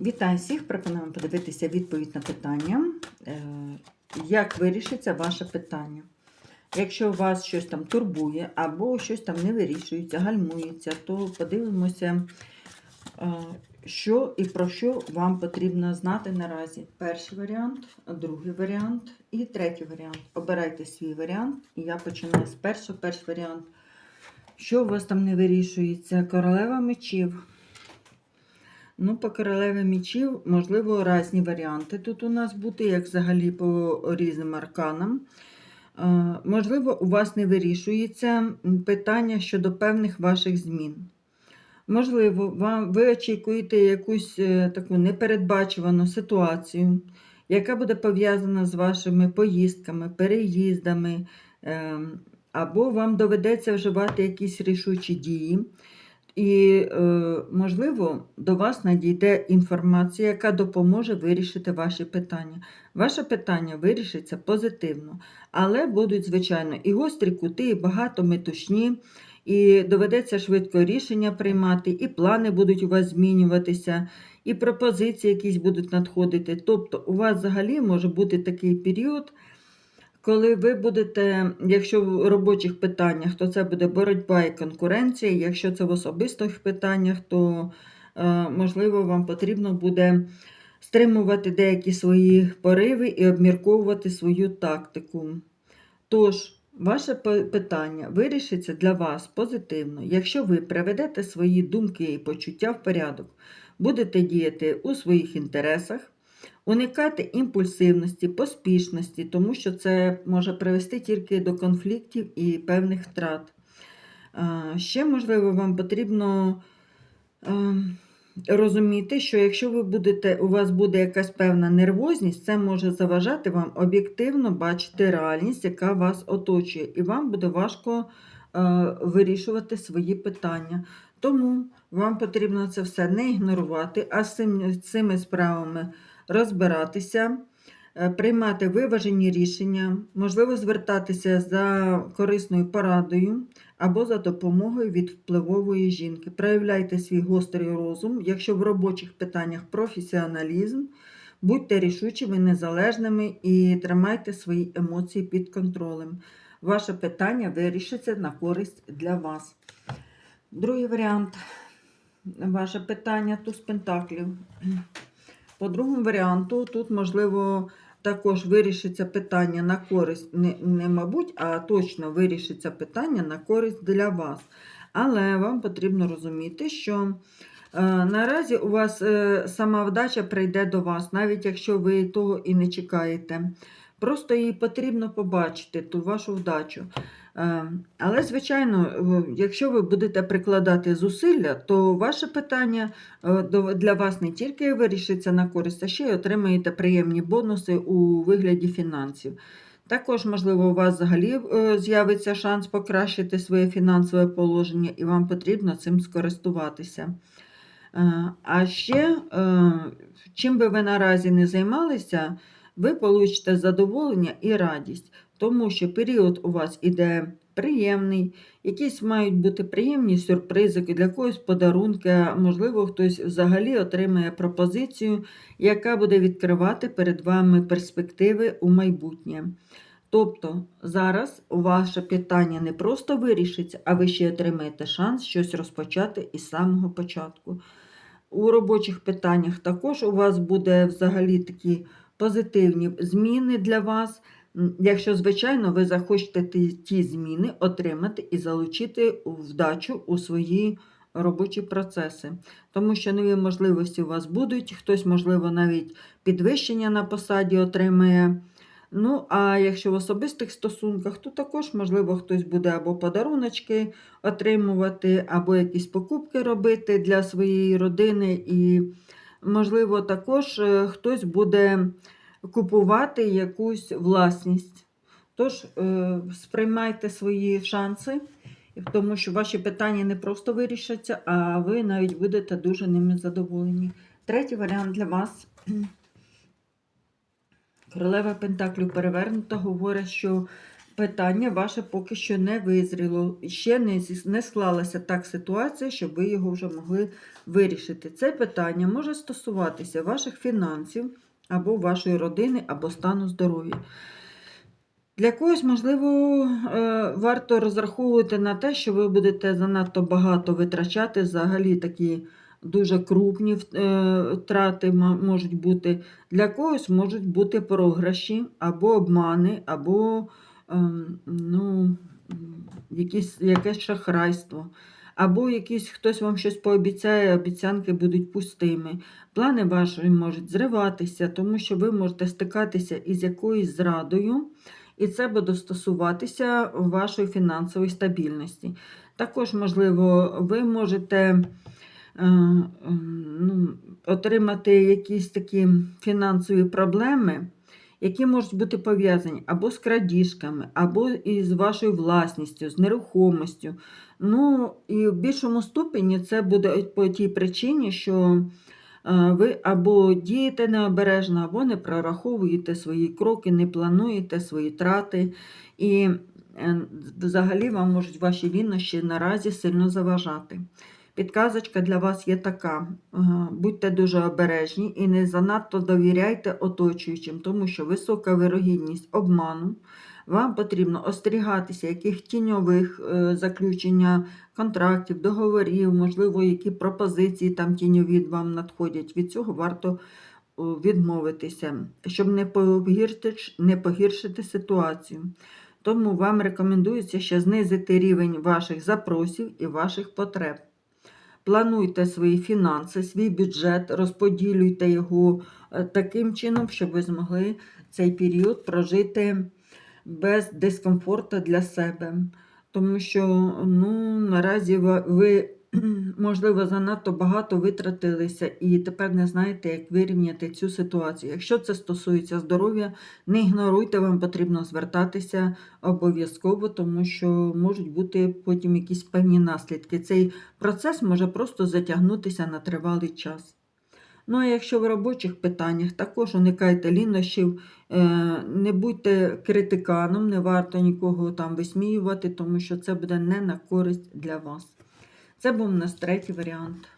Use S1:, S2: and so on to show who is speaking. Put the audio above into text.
S1: Вітаю всіх! Пропонуємо подивитися відповідь на питання, е, як вирішиться ваше питання. Якщо вас щось там турбує або щось там не вирішується, гальмується, то подивимося, е, що і про що вам потрібно знати наразі. Перший варіант, другий варіант і третій варіант. Обирайте свій варіант, і я починаю з першого. Перший варіант. Що у вас там не вирішується? Королева мечів. Ну, по королеві мечів, можливо, різні варіанти тут у нас бути, як взагалі по різним арканам. Е, Можливо, у вас не вирішується питання щодо певних ваших змін. Можливо, вам, ви очікуєте якусь е, таку непередбачувану ситуацію, яка буде пов'язана з вашими поїздками, переїздами, ем, або вам доведеться вживати якісь рішучі дії. І, е, можливо, до вас надійде інформація, яка допоможе вирішити ваші питання. Ваше питання вирішиться позитивно, але будуть, звичайно, і гострі кути, і багато метушні, і доведеться швидко рішення приймати, і плани будуть у вас змінюватися, і пропозиції якісь будуть надходити. Тобто, у вас взагалі може бути такий період. Коли ви будете, якщо в робочих питаннях, то це буде боротьба і конкуренція. Якщо це в особистих питаннях, то е, можливо вам потрібно буде стримувати деякі свої пориви і обмірковувати свою тактику. Тож, ваше питання вирішиться для вас позитивно, якщо ви приведете свої думки і почуття в порядок, будете діяти у своїх інтересах. Уникати імпульсивності, поспішності, тому що це може привести тільки до конфліктів і певних втрат. Ще, можливо, вам потрібно розуміти, що якщо ви будете, у вас буде якась певна нервозність, це може заважати вам об'єктивно бачити реальність, яка вас оточує, і вам буде важко вирішувати свої питання. Тому вам потрібно це все не ігнорувати, а з цими справами розбиратися, е, приймати виважені рішення, можливо, звертатися за корисною порадою або за допомогою від впливової жінки. Проявляйте свій гострий розум, якщо в робочих питаннях професіоналізм, будьте рішучими, незалежними і тримайте свої емоції під контролем. Ваше питання вирішиться на користь для вас. Другий варіант. Ваше питання туз пентаклів. По другому варіанту, тут, можливо, також вирішиться питання на користь, не, не мабуть, а точно вирішиться питання на користь для вас. Але вам потрібно розуміти, що е, наразі у вас е, сама вдача прийде до вас, навіть якщо ви того і не чекаєте. Просто їй потрібно побачити ту вашу вдачу. Е, Але, звичайно, якщо ви будете прикладати зусилля, то ваше питання е, для вас не тільки вирішиться на користь, а ще й отримаєте приємні бонуси у вигляді фінансів. Також, можливо, у вас взагалі е, з'явиться шанс покращити своє фінансове положення, і вам потрібно цим скористуватися. А ще, чим би ви наразі не займалися, ви получите задоволення і радість, тому що період у вас іде приємний, якісь мають бути приємні сюрпризи, для когось подарунки, можливо, хтось взагалі отримає пропозицію, яка буде відкривати перед вами перспективи у майбутнє. Тобто зараз ваше питання не просто вирішиться, а ви ще отримаєте шанс щось розпочати із самого початку. У робочих питаннях також у вас буде взагалі такі позитивні зміни для вас. Якщо, звичайно, ви захочете ті, зміни отримати і залучити вдачу у свої робочі процеси. Тому що нові можливості у вас будуть, хтось, можливо, навіть підвищення на посаді отримає. Ну, а якщо в особистих стосунках, то також, можливо, хтось буде або подаруночки отримувати, або якісь покупки робити для своєї родини. І, можливо, також е, хтось буде купувати якусь власність. Тож, е, сприймайте свої шанси, тому що ваші питання не просто вирішаться, а ви навіть будете дуже ними задоволені. Третій варіант для вас. Королева Пентаклів перевернута говорить, що питання ваше поки що не визріло. Ще не, не склалася так ситуація, щоб ви його вже могли вирішити. Це питання може стосуватися ваших фінансів, або вашої родини, або стану здоров'я. Для когось, можливо, е, варто розраховувати на те, що ви будете занадто багато витрачати взагалі такі дуже крупні е, втрати можуть бути. Для когось можуть бути програші або обмани, або ем, ну, якісь, якесь шахрайство. Або якийсь хтось вам щось пообіцяє, обіцянки будуть пустими. Плани ваші можуть зриватися, тому що ви можете стикатися із якоюсь зрадою, і це буде стосуватися вашої фінансової стабільності. Також, можливо, ви можете е, ем, ну, отримати якісь такі фінансові проблеми, які можуть бути пов'язані або з крадіжками, або із вашою власністю, з нерухомістю. Ну, і в більшому ступені це буде по тій причині, що е, ви або дієте необережно, або не прораховуєте свої кроки, не плануєте свої трати. І е, взагалі вам можуть ваші віннощі наразі сильно заважати. Підказочка для вас є така: будьте дуже обережні і не занадто довіряйте оточуючим, тому що висока вирогідність обману. Вам потрібно остерігатися яких тіньових е, заключення контрактів, договорів, можливо, які пропозиції там тіньові вам надходять. Від цього варто відмовитися, щоб не погіршити, не погіршити ситуацію. Тому вам рекомендується ще знизити рівень ваших запросів і ваших потреб. Плануйте свої фінанси, свій бюджет, розподілюйте його е, таким чином, щоб ви змогли цей період прожити без дискомфорту для себе. Тому що ну, наразі ви- ви, можливо, занадто багато витратилися і тепер не знаєте, як вирівняти цю ситуацію. Якщо це стосується здоров'я, не ігноруйте, вам потрібно звертатися обов'язково, тому що можуть бути потім якісь певні наслідки. Цей процес може просто затягнутися на тривалий час. Ну, а якщо в робочих питаннях, також уникайте лінощів, е, не будьте критиканом, не варто нікого там висміювати, тому що це буде не на користь для вас. Це був у нас третій варіант.